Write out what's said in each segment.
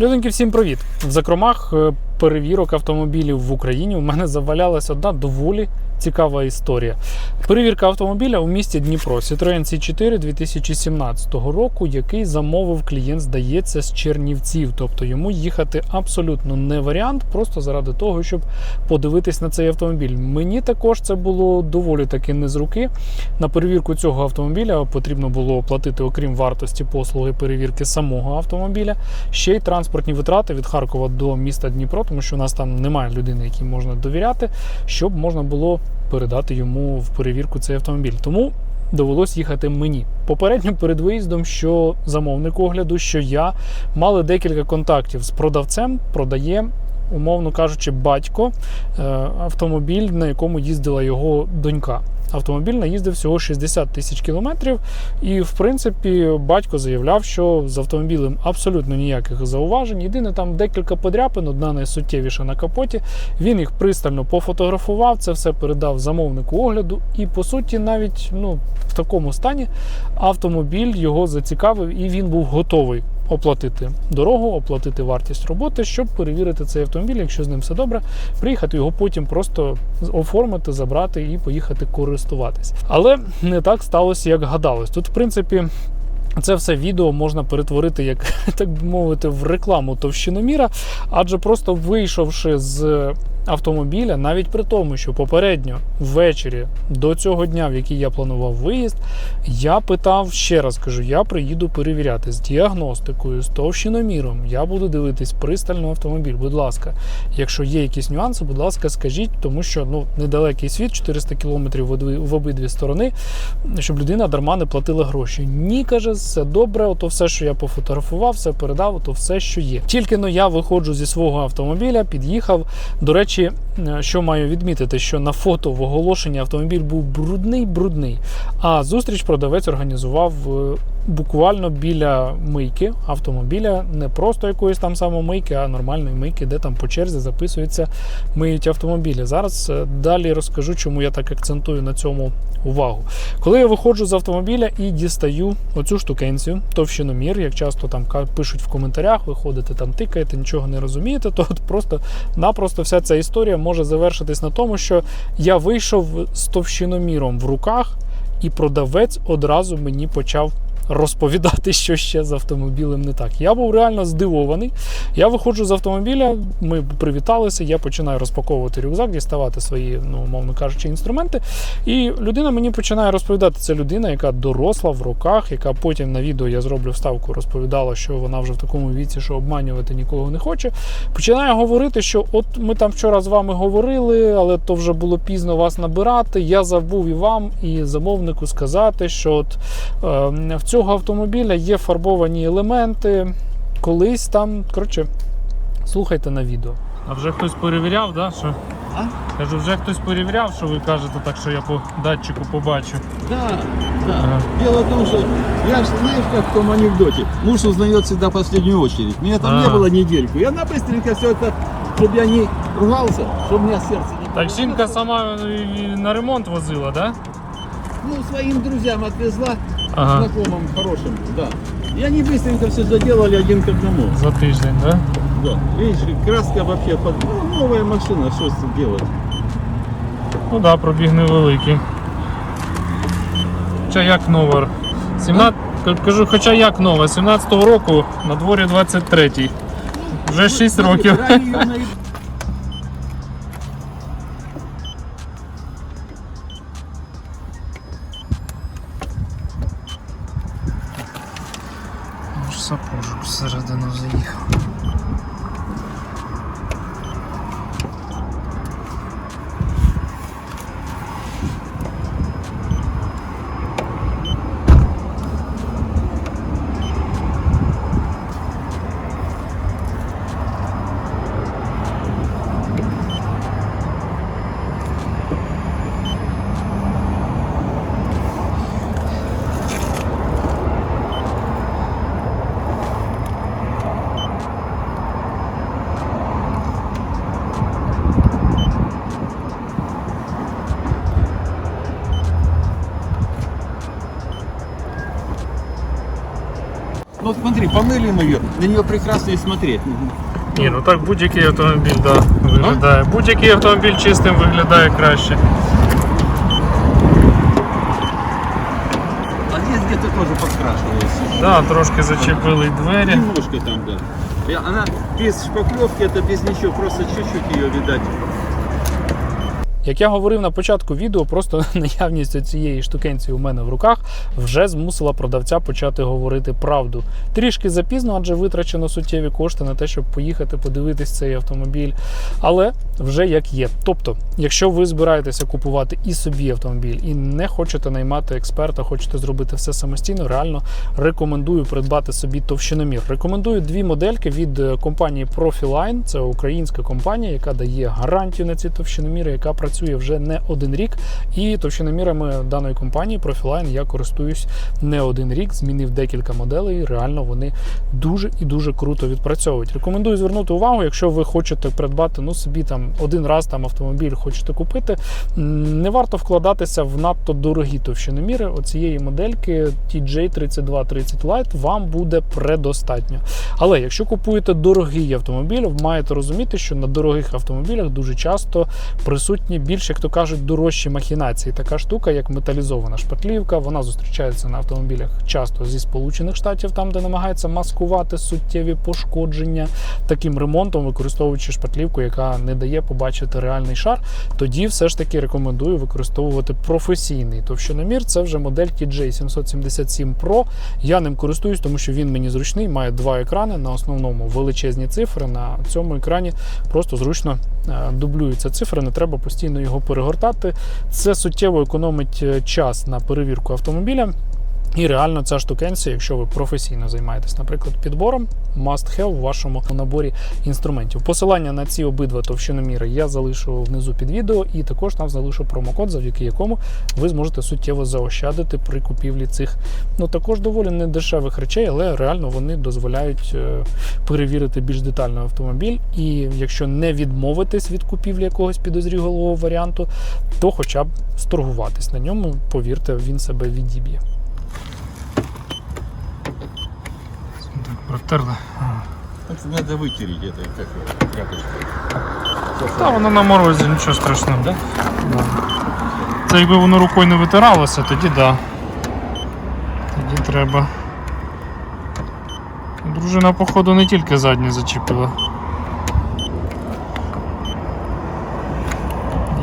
Люденьки, всім привіт! В закромах е, перевірок автомобілів в Україні у мене завалялась одна доволі цікава історія. Перевірка автомобіля у місті Дніпро Citroen C4 2017 року, який замовив клієнт, здається, з Чернівців. Тобто йому їхати абсолютно не варіант, просто заради того, щоб подивитись на цей автомобіль. Мені також це було доволі таки не з руки. На перевірку цього автомобіля потрібно було оплатити, окрім вартості послуги перевірки самого автомобіля, ще й транспортні витрати від Харкова до міста Дніпро, тому що у нас там немає людини, якій можна довіряти, щоб можна було передати йому в перевірку цей автомобіль. Тому довелось їхати мені. Попередньо перед виїздом, що замовник огляду, що я мали декілька контактів з продавцем, продає. Умовно кажучи, батько е, автомобіль, на якому їздила його донька. Автомобіль наїздив всього 60 тисяч кілометрів, і в принципі батько заявляв, що з автомобілем абсолютно ніяких зауважень. Єдине там декілька подряпин, одна найсуттєвіша на капоті. Він їх пристально пофотографував, це все передав замовнику огляду. І по суті, навіть ну, в такому стані автомобіль його зацікавив, і він був готовий оплатити дорогу, оплатити вартість роботи, щоб перевірити цей автомобіль, якщо з ним все добре, приїхати його потім просто оформити, забрати і поїхати користуватись. Але не так сталося, як гадалось. Тут, в принципі. Це все відео можна перетворити, як так би мовити, в рекламу товщиноміра, адже просто вийшовши з автомобіля, навіть при тому, що попередньо ввечері до цього дня, в який я планував виїзд, я питав ще раз кажу: я приїду перевіряти з діагностикою, з товщиноміром. Я буду дивитись пристально автомобіль. Будь ласка, якщо є якісь нюанси, будь ласка, скажіть, тому що ну недалекий світ, 400 кілометрів в обидві сторони, щоб людина дарма не платила гроші. Ні, каже, все добре, ото все, що я пофотографував, все передав, то все, що є. Тільки но я виходжу зі свого автомобіля, під'їхав. До речі, е, що маю відмітити, що на фото в оголошенні автомобіль був брудний, брудний. А зустріч продавець організував е, буквально біля мийки автомобіля, не просто якоїсь там самомийки, а нормальної мийки, де там по черзі записуються, миють автомобілі. Зараз е, далі розкажу, чому я так акцентую на цьому увагу. Коли я виходжу з автомобіля і дістаю оцю штукенцію, товщиномір, як часто там пишуть в коментарях, ви ходите там, тикаєте, нічого не розумієте, то от просто-напросто вся ця історія може завершитись на тому, що я вийшов з товщиноміром в руках, і продавець одразу мені почав. Розповідати, що ще з автомобілем не так. Я був реально здивований. Я виходжу з автомобіля, ми привіталися, я починаю розпаковувати рюкзак, діставати свої, ну, умовно кажучи, інструменти. І людина мені починає розповідати. Це людина, яка доросла в руках, яка потім на відео я зроблю вставку, розповідала, що вона вже в такому віці, що обманювати нікого не хоче. Починає говорити, що от ми там вчора з вами говорили, але то вже було пізно вас набирати. Я забув і вам, і замовнику сказати, що от е, в цього автомобіля є фарбовані елементи. Колись там, коротше, слухайте на відео. А вже хтось перевіряв, да, що? А? Кажу, вже хтось перевіряв, що ви кажете, так що я по датчику побачу. Да, да. Ага. Дело в том, что я ж, знаешь, как в том анекдоте, муж узнает всегда в последнюю очередь. Меня там не А. было недельку. Я на быстренько все это, чтобы я не ругался, чтобы у меня сердце не Так болело. жінка сама і на ремонт возила, да? Ну, своим друзьям отвезла, Ага. знакомым хорошим, да. И они быстренько все заделали один к одному. За тиждень, да? Да. Видишь, краска вообще под... ну, новая машина, что с этим делать? Ну да, пробіг невеликий. Хоча як нова. 17... Кажу, хоча як нова, 17-го року на дворі 23-й. Вже 6 Ну, років. помылим ее, на нее прекрасно и смотреть. Ні, ну так будь-який автомобіль да, виглядає. Будь-який автомобіль чистим виглядає краще. А здесь где-то тоже подкрашивается. Да, трошки зачепили й двері. Немножко там, да. И она без шпаклевки, это без ничего, просто чуть-чуть ее, видать. Як я говорив на початку відео, просто наявність цієї штукенції у мене в руках вже змусила продавця почати говорити правду. Трішки запізно, адже витрачено суттєві кошти на те, щоб поїхати подивитись цей автомобіль. Але вже як є. Тобто, якщо ви збираєтеся купувати і собі автомобіль, і не хочете наймати експерта, хочете зробити все самостійно, реально рекомендую придбати собі товщиномір. Рекомендую дві модельки від е, компанії Profiline. Це українська компанія, яка дає гарантію на ці товщиноміри, яка працює вже не один рік. І товщиномірами даної компанії Profiline я користуюсь не один рік. Змінив декілька моделей. Реально вони дуже і дуже круто відпрацьовують. Рекомендую звернути увагу, якщо ви хочете придбати ну собі там один раз там автомобіль хочете купити. Не варто вкладатися в надто дорогі товщиноміри. Оцієї модельки TJ3230 Lite вам буде предостатньо. Але якщо купуєте дорогий автомобіль, маєте розуміти, що на дорогих автомобілях дуже часто присутні більш, як то кажуть, дорожчі махінації. Така штука, як металізована шпатлівка, вона зустрічається на автомобілях часто зі Сполучених Штатів, там де намагаються маскувати суттєві пошкодження таким ремонтом, використовуючи шпатлівку, яка не дає побачити реальний шар. Тоді все ж таки рекомендую використовувати професійний товщиномір. Це вже модель TJ777 Pro. Я ним користуюсь, тому що він мені зручний, має два екрани. На основному величезні цифри. На цьому екрані просто зручно е, дублюються цифри, не треба постійно його перегортати. Це суттєво економить е, час на перевірку автомобіля. І реально ця штукенція, якщо ви професійно займаєтесь, наприклад, підбором, must have в вашому наборі інструментів. Посилання на ці обидва товщиноміри я залишу внизу під відео, і також там залишу промокод, завдяки якому ви зможете суттєво заощадити при купівлі цих ну також доволі недешевих речей, але реально вони дозволяють е, перевірити більш детально автомобіль. І якщо не відмовитись від купівлі якогось підозрілого варіанту, то хоча б сторгуватись на ньому, повірте, він себе відіб'є. протерли. Это надо вытереть это как его, тряпочкой. Та воно на морозі, нічого страшного. Да? Да. Це якби воно рукою не витиралося, тоді да. Тоді треба. Дружина, походу, не тільки заднє зачепила.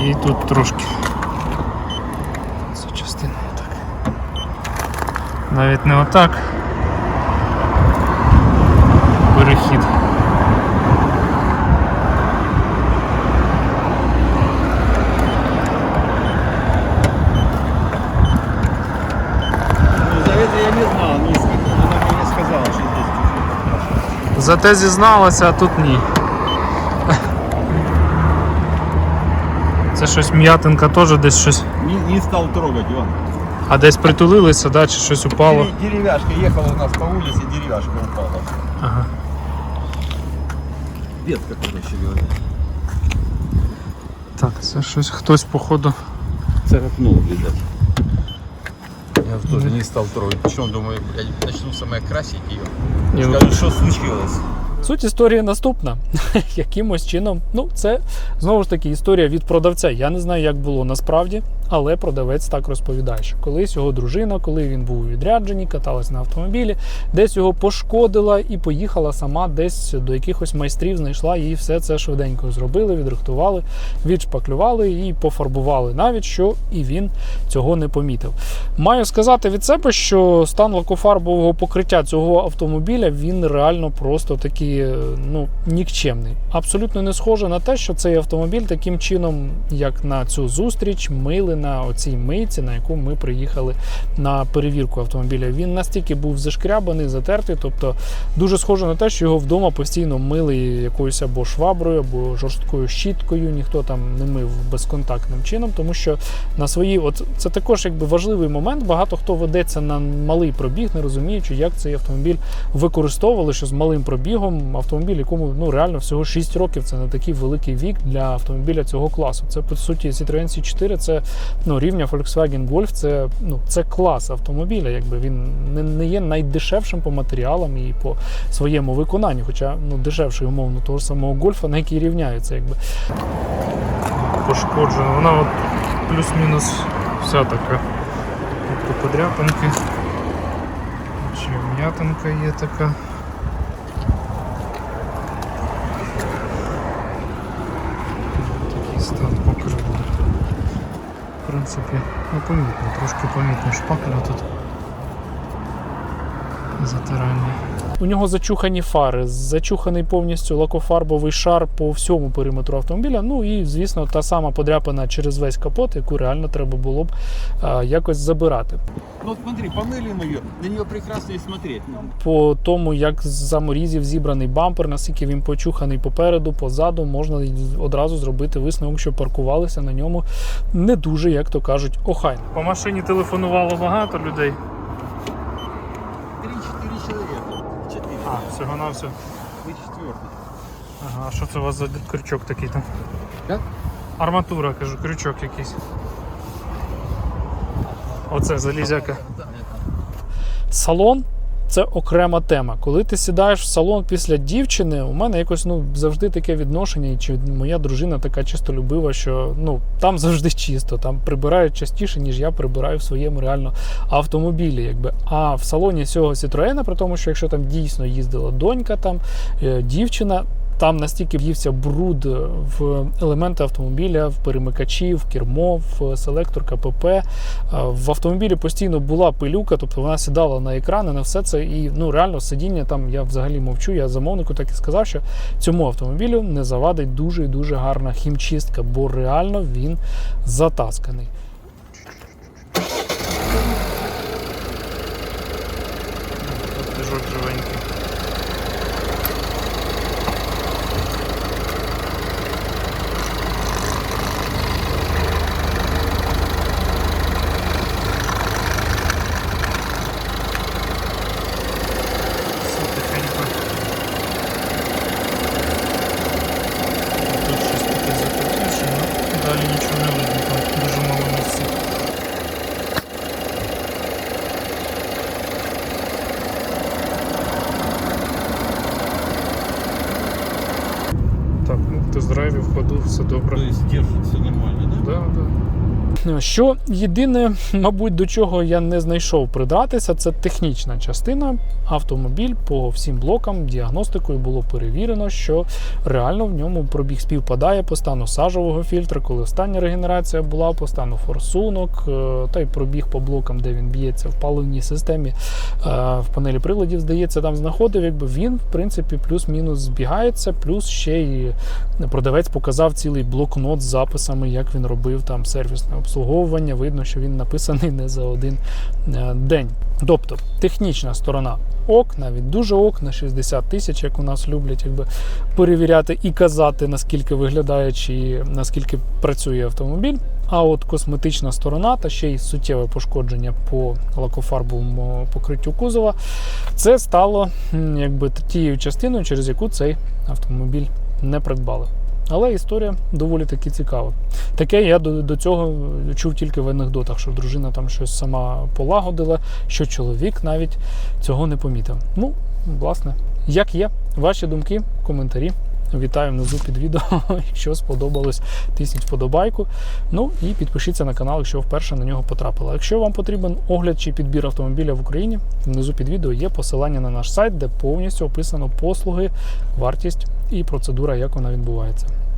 І тут трошки. Цю частину отак. Навіть не отак. Зате зізналася, а тут ні. Це щось м'ятинка теж десь щось. Не, не стал трогать, Иван. А десь притулилися, да, чи щось упало. Деревяшка ехала у нас по улице, деревяшка упала. Ага. Ветка, короче говоря. Так, це щось хтось, походу. Це Царапнул, видать. Я тоже не стал трогать. Причем, думаю, блядь, начну самое красить ее. Скажу, что случилось. Суть історії наступна. Якимось чином, ну це знову ж таки історія від продавця. Я не знаю, як було насправді, але продавець так розповідає, що колись його дружина, коли він був у відрядженні, каталась на автомобілі, десь його пошкодила і поїхала сама десь до якихось майстрів, знайшла і все це швиденько зробили, відрихтували, відшпаклювали і пофарбували, навіть що і він цього не помітив. Маю сказати від себе, що стан лакофарбового покриття цього автомобіля він реально просто такий ну, нікчемний. Абсолютно не схоже на те, що цей автомобіль таким чином, як на цю зустріч, мили на оцій мийці, на яку ми приїхали на перевірку автомобіля. Він настільки був зашкрябаний, затертий, тобто дуже схоже на те, що його вдома постійно мили якоюсь або шваброю, або жорсткою щіткою. Ніхто там не мив безконтактним чином, тому що на свої, от це також якби важливий момент. Багато хто ведеться на малий пробіг, не розуміючи, як цей автомобіль використовували, що з малим пробігом автомобіль, якому ну реально всього 6 років. Це не такий великий вік для автомобіля цього класу. Це по суті Citroen C4 це ну рівня Volkswagen Golf. Це ну це клас автомобіля. Якби він не, не є найдешевшим по матеріалам і по своєму виконанню, хоча ну дешевший умовно того ж самого гольфа, на який рівняється, якби пошкоджена. Вона от плюс-мінус вся така. Тобто подряпинки. Чи м'ятинка є така. Такий стан покриву. В принципі, ну помітно, трошки помітно шпакля тут затирання. У нього зачухані фари, зачуханий повністю лакофарбовий шар по всьому периметру автомобіля. Ну і, звісно, та сама подряпина через весь капот, яку реально треба було б а, якось забирати. Ну вот смотри, помыли мы ее, на нее прекрасно и смотреть. По тому, як з заморізів зібраний бампер, наскільки він почуханий попереду, позаду, можна одразу зробити висновок, що паркувалися на ньому не дуже, як то кажуть, охайно. По машині телефонувало багато людей. Всього на все. Вы четвертый. Ага, а що це у вас за крючок такий там? Як? Арматура, кажу, крючок якийсь. Оце залізяка. Салон це окрема тема. Коли ти сідаєш в салон після дівчини, у мене якось ну завжди таке відношення, чи моя дружина така чистолюбива, що ну там завжди чисто, там прибирають частіше, ніж я прибираю в своєму реально автомобілі. Якби. А в салоні цього Citroena, при тому, що якщо там дійсно їздила донька, там е, дівчина. Там настільки в'ївся бруд в елементи автомобіля, в перемикачі, в кермо, в селектор КПП. Е, В автомобілі постійно була пилюка, тобто вона сідала на екрани, на все це. І ну реально сидіння там я взагалі мовчу. Я замовнику так і сказав, що цьому автомобілю не завадить дуже і дуже гарна хімчистка, бо реально він затасканий. Тут движок живенький. Все тихенько. Тут щось таке закрутивши, але далі нічого не видно, там дуже мало місця. Так, ну в тест-драйві в ходу все добре. То есть держит все нормально, да? Да, да. Що єдине, мабуть, до чого я не знайшов придратися, це технічна частина. Автомобіль по всім блокам діагностикою було перевірено, що реально в ньому пробіг співпадає по стану сажового фільтра, коли остання регенерація була, по стану форсунок, е, та й пробіг по блокам, де він б'ється в паливній системі е, в панелі приладів, здається, там знаходив. Якби він, в принципі, плюс-мінус збігається, плюс ще й продавець показав цілий блокнот з записами, як він робив там сервісне обслуговування. Видно, що він написаний не за один е, день. Тобто технічна сторона ок, навіть дуже ок, на 60 тисяч, як у нас люблять, якби перевіряти і казати, наскільки виглядає чи наскільки працює автомобіль. А от косметична сторона та ще й суттєве пошкодження по лакофарбовому покриттю кузова, це стало якби тією частиною, через яку цей автомобіль не придбали. Але історія доволі таки цікава. Таке я до, до цього чув тільки в анекдотах, що дружина там щось сама полагодила, що чоловік навіть цього не помітив. Ну, власне, як є, ваші думки, коментарі. Вітаю внизу під відео. Якщо сподобалось, тисніть вподобайку. Ну і підпишіться на канал, якщо вперше на нього потрапили. Якщо вам потрібен огляд чи підбір автомобіля в Україні, внизу під відео є посилання на наш сайт, де повністю описано послуги, вартість і процедура, як вона відбувається.